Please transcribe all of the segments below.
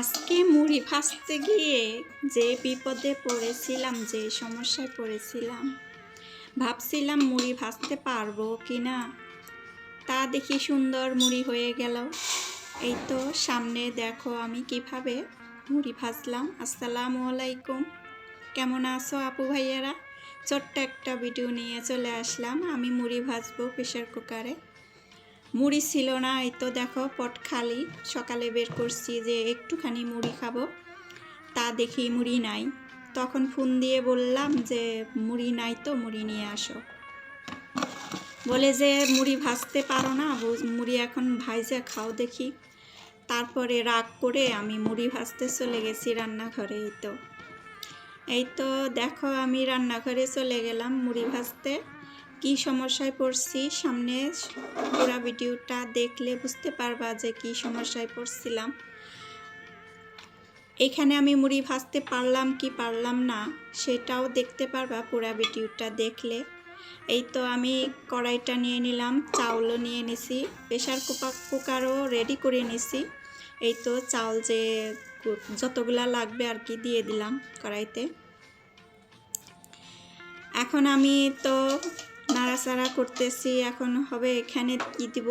আজকে মুড়ি ভাজতে গিয়ে যে বিপদে পড়েছিলাম, যে সমস্যায় পড়েছিলাম, ভাবছিলাম মুড়ি ভাজতে পারব কি না? তা দেখি সুন্দর মুড়ি হয়ে গেল। এই তো সামনে দেখো আমি কীভাবে মুড়ি ভাজলাম। আসসালামু আলাইকুম। কেমন আছো আপু ভাইয়ারা? ছোট্ট একটা ভিডিও নিয়ে চলে আসলাম। আমি মুড়ি ভাজবো প্রেশার কুকারে। মুড়ি ছিল না, এই তো দেখো পট খালি। সকালে বের করছি যে একটুখানি মুড়ি খাব। তা দেখি মুড়ি নাই। তখন ফোন দিয়ে বললাম যে মুড়ি নাই তো, মুড়ি নিয়ে আসো। বলে যে মুড়ি ভাজতে পারো না মুড়ি এখন ভাইজে খাও দেখি। তারপরে রাগ করে আমি মুড়ি ভাজতে চলে গেছি রান্নাঘরে, এই তো। এই তো দেখো আমি রান্নাঘরে চলে গেলাম মুড়ি ভাজতে। কি সমস্যায় পড়ছি সামনে পুরো ভিডিওটা দেখলে বুঝতে পারবা যে কি সমস্যায় পড়ছিলাম। এখানে আমি মুড়ি ভাজতে পারলাম কি পারলাম না সেটাও দেখতে পারবা পুরো ভিডিওটা দেখলে। এই তো আমি কড়াইটা নিয়ে নিলাম, চাউলও নিয়ে নিছি প্রেশার কুকার কুকারও রেডি করে নিছি। এই তো চাউল যে যতগুলা লাগবে আর কি দিয়ে দিলাম কড়াইতে। এখন আমি তো নাড়াচাড়া করতেছি, এখন হবে এখানে কি দিব?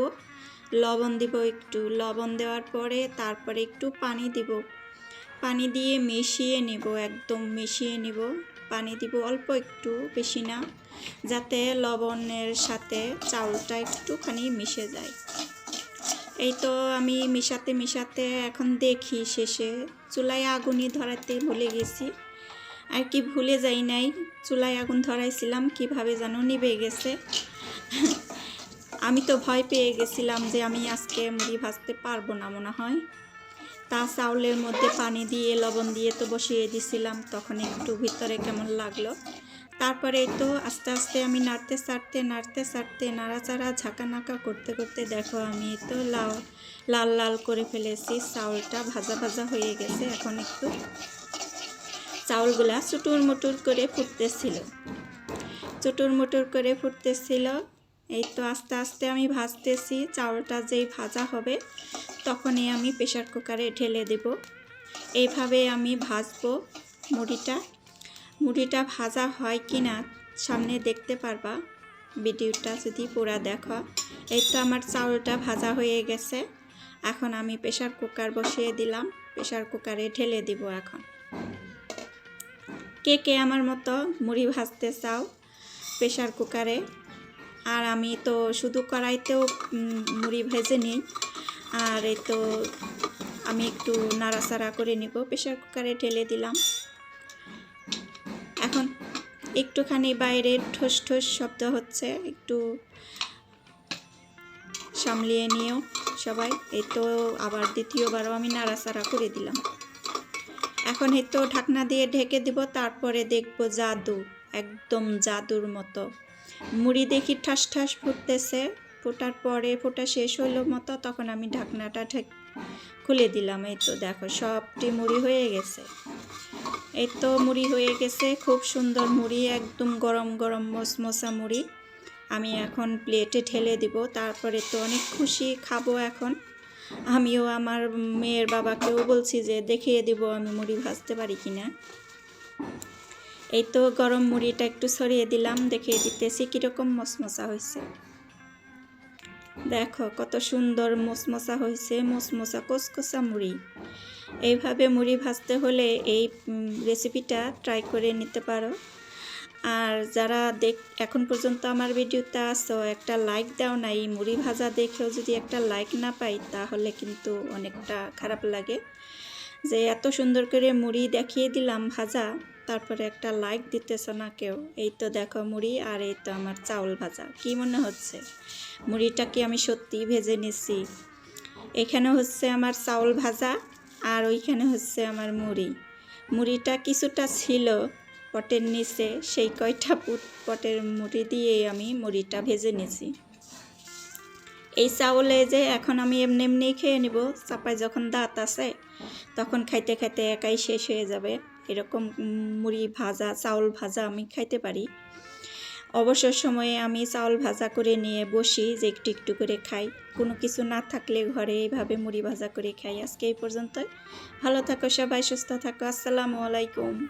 লবণ দিব একটু। লবণ দেওয়ার পরে তারপরে একটু পানি দিব। পানি দিয়ে মিশিয়ে নেব, একদম মিশিয়ে নেব। পানি দিব অল্প একটু, বেশি না, যাতে লবণের সাথে চাউলটা একটুখানি মিশে যায়। এই তো আমি মিশাতে মিশাতে এখন দেখি শেষে। চুলায় আগুনই ধরাতে ভুলে গেছি। আর কি ভুলে যাই নাই। চুলায় আগুন ধরাইছিলাম, কীভাবে যেন নিভে গেছে। আমি তো ভয় পেয়ে গেছিলাম যে আমি আজকে মুড়ি ভাজতে পারব না মনে হয়। তা চাউলের মধ্যে পানি দিয়ে, লবণ দিয়ে তো বসিয়ে দিছিলাম, তখন একটু ভিতরে কেমন লাগল। তারপরে তো আস্তে আস্তে আমি নাড়তে, সারতে নাড়তে, সারতে, নাড়াচাড়া ঝাঁকানাকা করতে করতে দেখো আমি তো লাল লাল লাল করে ফেলেছি, চাউলটা ভাজা ভাজা হয়ে গেছে, এখন একটু চাউলগুলা চুটুর মুটুর করে ফুটতেছিল। চুটুর মুটুর করে ফুটতেছিল। এই তো আস্তে আস্তে আমি ভাজতেছি, চাউলটা যেই ভাজা হবে তখনই আমি প্রেশার কুকারে ঢেলে দেব। এইভাবে আমি ভাজবো মুড়িটা। মুড়িটা ভাজা হয় কি না সামনে দেখতে পারবা। ভিডিওটা যদি পুরা দেখো। এই তো আমার চাউলটা ভাজা হয়ে গেছে। এখন আমি প্রেশার কুকার বসিয়ে দিলাম। প্রেশার কুকারে ঢেলে দিব এখন। কে কে আমার মতো মুড়ি ভাজতে চাও প্রেশার কুকারে? আর আমি তো শুধু কড়াইতেও মুড়ি ভেজে নিই। আর এই তো আমি একটু নাড়াচাড়া করে নিব প্রেশার কুকারে ঢেলে দিলাম। এখন একটুখানি বাইরে ঠোস ঠোস শব্দ হচ্ছে, একটু সামলিয়ে নিও সবাই। এই তো আবার দ্বিতীয়বারও আমি নাড়াচাড়া করে দিলাম। এখন এই তো ঢাকনা দিয়ে ঢেকে দিব, তারপরে দেখব জাদু, একদম জাদুর মতো। মুড়ি দেখি ঠাস ঠাস ফুটতেছে, ফোটার পরে ফোটা শেষ হলো মতো, তখন আমি ঢাকনাটা ঢেক, খুলে দিলাম। এই তো দেখো, সবটি মুড়ি হয়ে গেছে। এই তো মুড়ি হয়ে গেছে, খুব সুন্দর মুড়ি, একদম গরম গরম মশমশা মুড়ি। আমি এখন প্লেটে ঢেলে দিব, তারপরে তো অনেক খুশি খাব এখন। আমিও আমার মেয়ের বাবাকেও বলছি যে দেখিয়ে দিব, আমি মুড়ি ভাজতে পারি কি না এই তো গরম মুড়িটা একটু ছড়িয়ে দিলাম, দেখিয়ে দিতেছি কীরকম মশমশা হয়েছে। দেখো কত সুন্দর মশমশা হয়েছে মশমশা কসকসা মুড়ি। এইভাবে মুড়ি ভাজতে হলে এই রেসিপিটা ট্রাই করে নিতে পারো। আর যারা দেখ, এখন পর্যন্ত আমার ভিডিওতে আসো একটা লাইক দাও না, এই মুড়ি ভাজা দেখেও যদি একটা লাইক না পাই, তাহলে কিন্তু অনেকটা খারাপ লাগে। যে এত সুন্দর করে মুড়ি দেখিয়ে দিলাম ভাজা, তারপরে একটা লাইক দিতেছ না কেউ, এই তো দেখো মুড়ি আর এই তো আমার চাউল ভাজা, কি মনে হচ্ছে? মুড়িটা কি আমি সত্যিই ভেজে নিছি? এখানে হচ্ছে আমার চাউল ভাজা আর ওইখানে হচ্ছে আমার মুড়ি। মুড়িটা কিছুটা ছিল পটের নিচে, সেই কয়টা পুট- পটের মুড়ি দিয়েই আমি মুড়িটা ভেজে নিয়েছি এই চাউলে যে এখন আমি এমনি এমনি খেয়ে নিব, চাপায় যখন দাঁত আছে, তখন খাইতে খাইতে একাই শেষ হয়ে যাবে। এরকম মুড়ি ভাজা, চাউল ভাজা আমি খাইতে পারি। অবসর সময়ে আমি চাউল ভাজা করে নিয়ে বসি যে একটু একটু করে খাই। কোনো কিছু না থাকলে ঘরে এইভাবে মুড়ি ভাজা করে খাই। আজকে এই পর্যন্ত ভালো থাকো সবাই, সুস্থ থাকো। আসসালামু আলাইকুম।